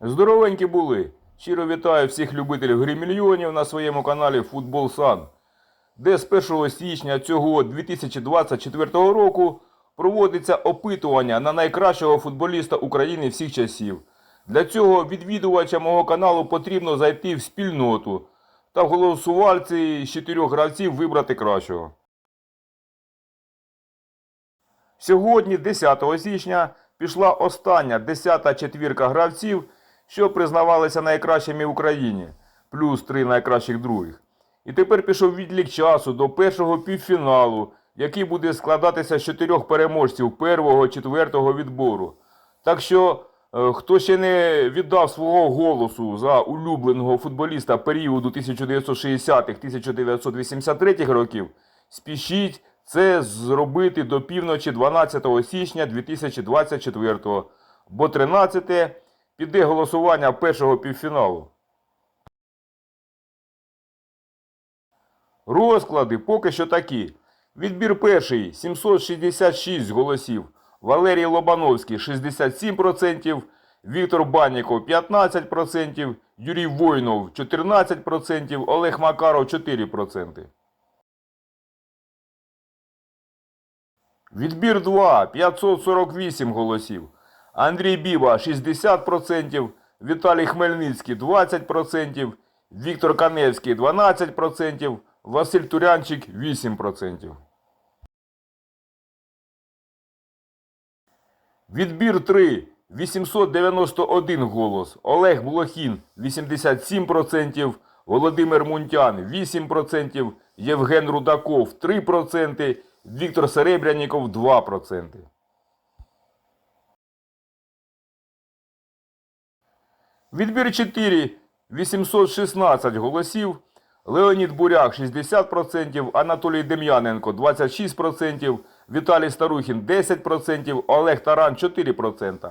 Здоровенькі були. Щиро вітаю всіх любителів гри мільйонів на своєму каналі Футбол Сан, де з 1 січня цього 2024 року проводиться опитування на найкращого футболіста України всіх часів. Для цього відвідувачам мого каналу потрібно зайти в спільноту та в голосувальці з чотирьох гравців вибрати кращого. Сьогодні, 10 січня, пішла остання десята четвірка гравців, що признавалися найкращими в Україні, плюс три найкращих других. І тепер пішов відлік часу до першого півфіналу, який буде складатися з чотирьох переможців первого, четвертого відбору. Так що, е, хто ще не віддав свого голосу за улюбленого футболіста періоду 1960-1983 років, спішіть це зробити до півночі 12 січня 2024, бо 13 піде голосування першого півфіналу. Розклади поки що такі. Відбір перший 766 голосів. Валерій Лобановський 67%, Віктор Банніков 15%, Юрій Войнов 14%, Олег Макаров 4%. Відбір 2 548 голосів. Андрій Біба 60%, Віталій Хмельницький 20%, Віктор Каневський 12%, Василь Турянчик 8%. Відбір 3 891 голос. Олег Блохін 87%, Володимир Мунтян 8%, Євген Рудаков 3%, Віктор Серебряніков 2%. Відбір 4 816 голосів. Леонід Буряк 60%, Анатолій Дем'яненко 26%, Віталій Старухін 10%, Олег Таран 4%.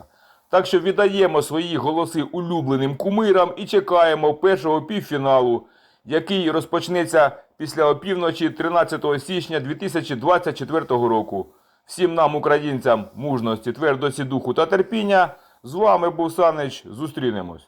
Так що віддаємо свої голоси улюбленим кумирам і чекаємо першого півфіналу, який розпочнеться після опівночі 13 січня 2024 року. Всім нам, українцям, мужності, твердості духу та терпіння. З вами був Санич. Зустрінемось.